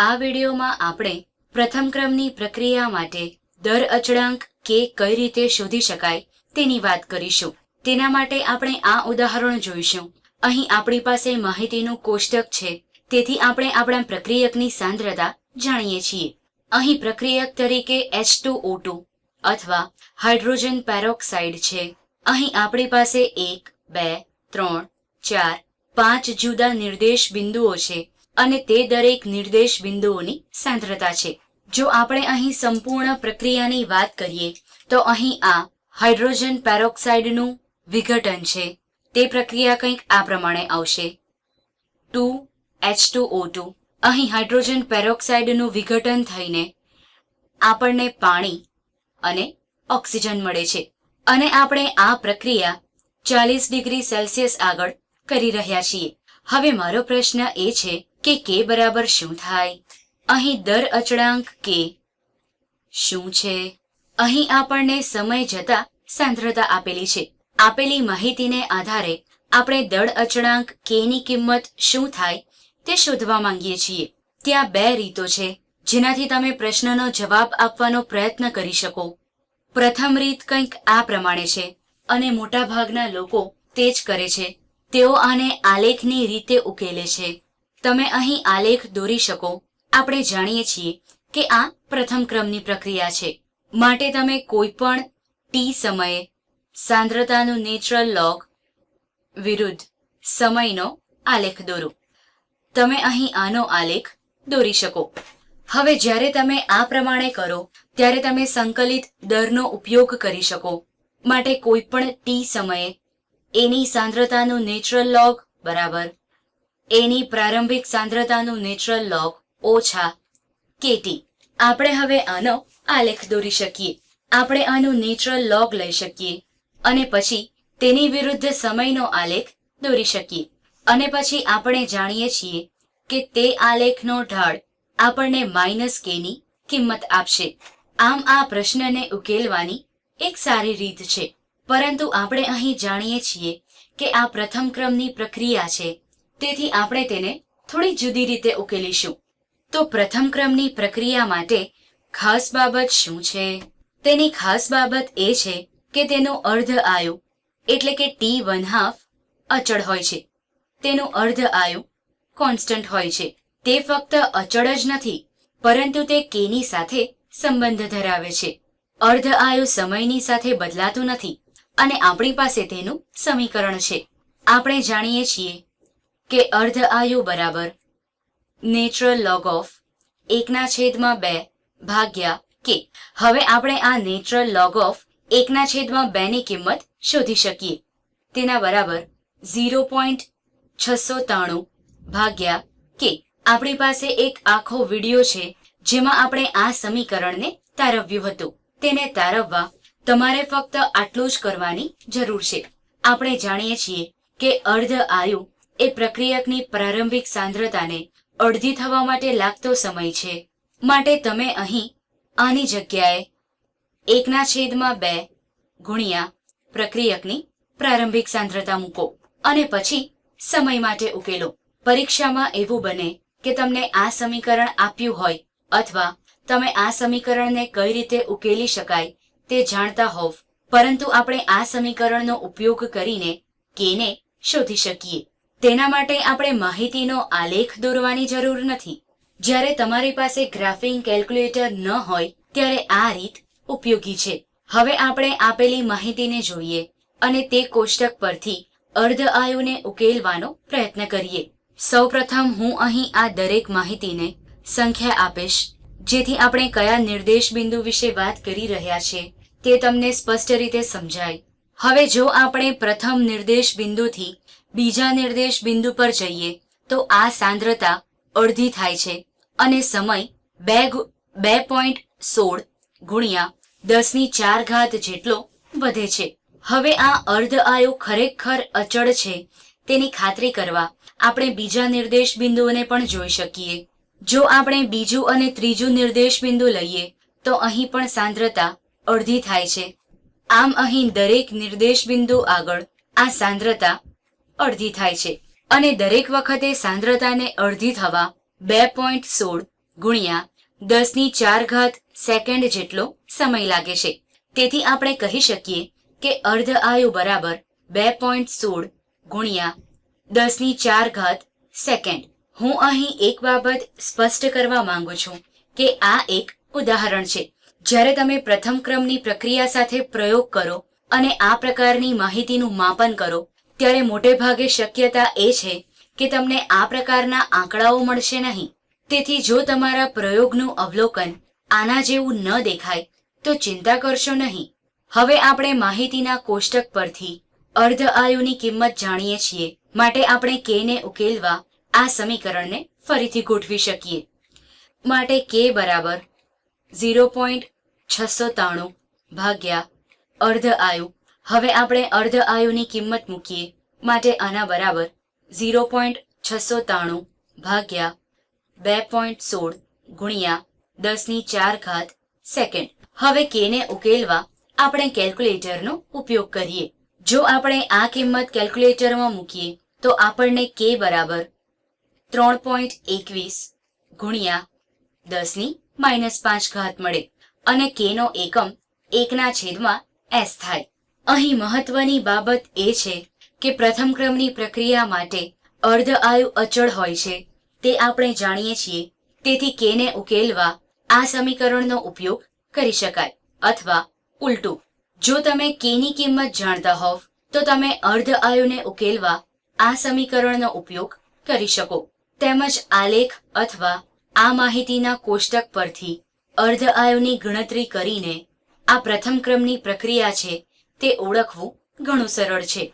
આ વિડીયોમાં આપણે પ્રથમ ક્રમની પ્રક્રિયા માટે દર અચળાંક કે કઈ રીતે શોધી શકાય તેની વાત કરીશું. તેના માટે આપણે આ ઉદાહરણ જોઈશું. અહીં આપણી પાસે માહિતીનું કોષ્ટક છે. તેથી આપણે આપણા પ્રક્રિયકની સાંદ્રતા જાણીએ છીએ. અહીં પ્રક્રિયક તરીકે H2O2 અથવા હાઇડ્રોજન પેરોક્સાઇડ છે. અહીં આપણી પાસે એક, બે, ત્રણ, ચાર, પાંચ જુદા નિર્દેશ બિંદુઓ છે. અને તે દરેક નિર્દેશ બિંદુઓની સાંદ્રતા છે. જો આપણે અહીં સંપૂર્ણ પ્રક્રિયાની વાત કરીએ, તો અહીં આ હાઇડ્રોજન પેરોક્સાઇડનું વિઘટન છે. તે પ્રક્રિયા કંઈક આ પ્રમાણે આવશે. Two H two O two. અહીં હાઇડ્રોજન પેરોક્સાઇડનું વિઘટન થઈને આપણને પાણી અને ઓક્સિજન મળે છે. અને આપણે આ પ્રક્રિયા ચાલીસ ડિગ્રી સેલ્સિયસ આગળ કરી રહ્યા છીએ. હવે મારો પ્રશ્ન એ છે કે કે બરાબર શું થાય? અહીં દર અચળાંક કે. શું છે? અહીં આપણને સમય જતા સાંદ્રતા આપેલી છે. આપેલી માહિતીને આધારે આપણે દળ અચળાંક કે ની કિંમત શું થાય તે શોધવા માંગીએ છીએ. ત્યાં બે રીતો છે, જેનાથી તમે પ્રશ્નનો જવાબ આપવાનો પ્રયત્ન કરી શકો. પ્રથમ રીત કંઈક આ પ્રમાણે છે, અને મોટાભાગના લોકો તે જ કરે છે. તેઓ આને આલેખની રીતે ઉકેલે છે. તમે અહીં આલેખ દોરી શકો. આપણે જાણીએ છીએ કે આ પ્રથમ ક્રમની પ્રક્રિયા છે. માટે તમે કોઈ પણ ટી સમયે સાંદ્રતાનું નેચરલ લોગ વિરુદ્ધ સમયનો આલેખ દોરો. તમે અહીં આનો આલેખ દોરી શકો. હવે જ્યારે તમે આ પ્રમાણે કરો, ત્યારે તમે સંકલિત દરનો ઉપયોગ કરી શકો. માટે કોઈ પણ ટી સમયે એની સાંદ્રતાનું નેચરલ લોગ બરાબર એની પ્રારંભિક સાંદ્રતાનું નેચરલ લોગ ઓછા કેટી. આપણે હવે આનો આલેખ દોરી શકીએ. આપણે આનું નેચરલ લોગ લઈ શકીએ અને પછી તેની વિરુદ્ધ સમયનો આલેખ દોરી શકીએ. અને પછી આપણે જાણીએ છીએ કે તે આલેખનો ઢાળ આપણને માઇનસ કેની કિંમત આપશે. આમ આ પ્રશ્નને ઉકેલવાની એક સારી રીત છે. પરંતુ આપણે અહીં જાણીએ છીએ કે આ પ્રથમ ક્રમની પ્રક્રિયા છે તેથી આપણે તેને થોડી જુદી રીતે ઉકેલીશું. તો પ્રથમ ક્રમની પ્રક્રિયા માટે ખાસ બાબત શું છે? તેની ખાસ બાબત એ છે કે તેનો અર્ધ આયુ એટલે કે ટી વન હાફ અચળ હોય છે. તેનું અર્ધ આયુ કોન્સ્ટન્ટ હોય છે. તે ફક્ત અચળ જ નથી, પરંતુ તે કેની સાથે સંબંધ ધરાવે છે. અર્ધ આયુ સમયની સાથે બદલાતું નથી અને આપણી પાસે તેનું સમીકરણ છે. આપણે જાણીએ છીએ કે અર્ધ આયુ બરાબર. નેચરલ લોગ ઓફ એકના છેદમાં બે ભાગ્યા કે હવે આપણે આ નેચરલ લોગ ઓફ એકના છેદમાં બે ની કિંમત શોધી શકીએ. તેના બરાબર ઝીરો પોઈન્ટ છસો ત્રાણું ભાગ્યા કે આપણી પાસે એક આખો વિડિયો છે જેમાં આપણે આ સમીકરણને તારવ્યું હતું. તેને તારવવા તમારે ફક્ત આટલું જ કરવાની જરૂર છે. આપણે જાણીએ છીએ કે અર્ધ આયુ એ પ્રક્રિયકની પ્રારંભિક સાંદ્રતાને અડધી થવા માટે લાગતો સમય છે. માટે તમે અહીં આની જગ્યાએ એકના છેદમાં બે ગુણ્યા પ્રક્રિયકની પ્રારંભિક સાંદ્રતા મૂકો અને પછી સમય માટે ઉકેલો. પરીક્ષામાં એવું બને કે તમને આ સમીકરણ આપ્યું હોય અથવા તમે આ સમીકરણને કઈ રીતે ઉકેલી શકાય તે જાણતા હોવ, પરંતુ આપણે આ સમીકરણનો ઉપયોગ કરીને કેને શોધી શકીએ. તેના માટે આપણે માહિતીનો આલેખ દોરવાની જરૂર નથી. જ્યારે તમારી પાસે ગ્રાફિંગ કેલ્ક્યુલેટર ન હોય, ત્યારે આ રીત ઉપયોગી છે. હવે આપણે આપેલી માહિતીને જોઈએ અને તે કોષ્ટક પરથી અર્ધ આયુને ઉકેલવાનો પ્રયત્ન કરીએ. સૌપ્રથમ હું અહીં આ દરેક માહિતીને સંખ્યા આપીશ, જેથી આપણે કયા નિર્દેશ બિંદુ વિશે વાત કરી રહ્યા છે તે તમને સ્પષ્ટ રીતે સમજાય. હવે જો આપણે પ્રથમ નિર્દેશ બિંદુથી બીજા નિર્દેશ બિંદુ પર જઈએ, તો આ સાંદ્રતા અડધી થાય છે અને સમય બે બે પોઈન્ટ સોળ ગુણ્યા દસની ચાર ઘાત જેટલો વધે છે. હવે આ અર્ધ આયુ ખરેખર અચળ છે, તેની ખાતરી કરવા આપણે બીજા નિર્દેશ બિંદુઓને પણ જોઈ શકીએ. જો આપણે બીજું અને ત્રીજું નિર્દેશ બિંદુ લઈએ, તો અહીં પણ સાંદ્રતા અડધી થાય છે. આમ અહીં દરેક નિર્દેશ બિંદુ આગળ આ સાંદ્રતા અડધી થાય છે. અને દરેક વખતે સાંદ્રતાને અડધી થવા બે પોઈન્ટ સોળ ગુણ્યા દસની ચાર ઘાત સેકન્ડ જેટલો સમય લાગે છે. તેથી આપણે કહી શકીએ કે અર્ધ આયુ બરાબર બે પોઈન્ટ સોળ ગુણ્યા દસની ચાર ઘાત સેકન્ડ હું અહીં એક બાબત સ્પષ્ટ કરવા માંગુ છું કે આ એક ઉદાહરણ છે. જ્યારે તમે પ્રથમ ક્રમની પ્રક્રિયા સાથે પ્રયોગ કરો અને આ પ્રકારની માહિતીનું માપન કરો ત્યારે મોટે ભાગે શક્યતા એ છે કે તમને આ પ્રકારના આંકડાઓ મળશે નહીં. તેથી જો તમારા પ્રયોગનું અવલોકન આના જેવું ન દેખાય, તો ચિંતા કરશો નહીં. હવે આપણે માહિતીના કોષ્ટક પરથી અર્ધ આયુની કિંમત જાણીએ છીએ. માટે આપણે કે ને ઉકેલવા આ સમીકરણને ફરીથી ગોઠવી શકીએ. માટે કે બરાબર ઝીરો પોઈન્ટ છસો ત્રાણું ભાગ્યા અર્ધ આયુ હવે આપણે અર્ધ આયુની કિંમત મૂકીએ. માટે આના બરાબર ઝીરો પોઈન્ટ છસો ત્રાણું ભાગ્યા બે પોઈન્ટ સોળ ગુણ્યા દસની ચાર ઘાત સેકન્ડ. હવે કેને ઉકેલવા આપણે કેલ્ક્યુલેટરનો ઉપયોગ કરીએ. જો આપણે આ કિંમત કેલ્ક્યુલેટરમાં મૂકીએ, તો આપણને કે બરાબર ત્રણ પોઈન્ટ એકવીસ ગુણ્યા દસની માઇનસ પાંચ ઘાત મળે. અને કે નો એકમ એકના છેદમાં એસ થાય. અહીં મહત્વની બાબત એ છે કે પ્રથમ ક્રમની પ્રક્રિયા માટે અર્ધ આયુ અચળ હોય છે. તે આપણે જાણીએ છીએ. તેથી કેને ઉકેલવા આ સમીકરણનો ઉપયોગ કરી શકાય. અથવા ઉલટું, જો તમે કેની કિંમત જાણતા હોવ, તો તમે અર્ધ આયુને ઉકેલવા આ સમીકરણનો ઉપયોગ કરી શકો. તેમજ આલેખ અથવા આ માહિતીના કોષ્ટક પરથી અર્ધ આયુની ગણતરી કરીને આ પ્રથમ ક્રમની પ્રક્રિયા છે તે ઓળખવું ઘણું સરળ છે.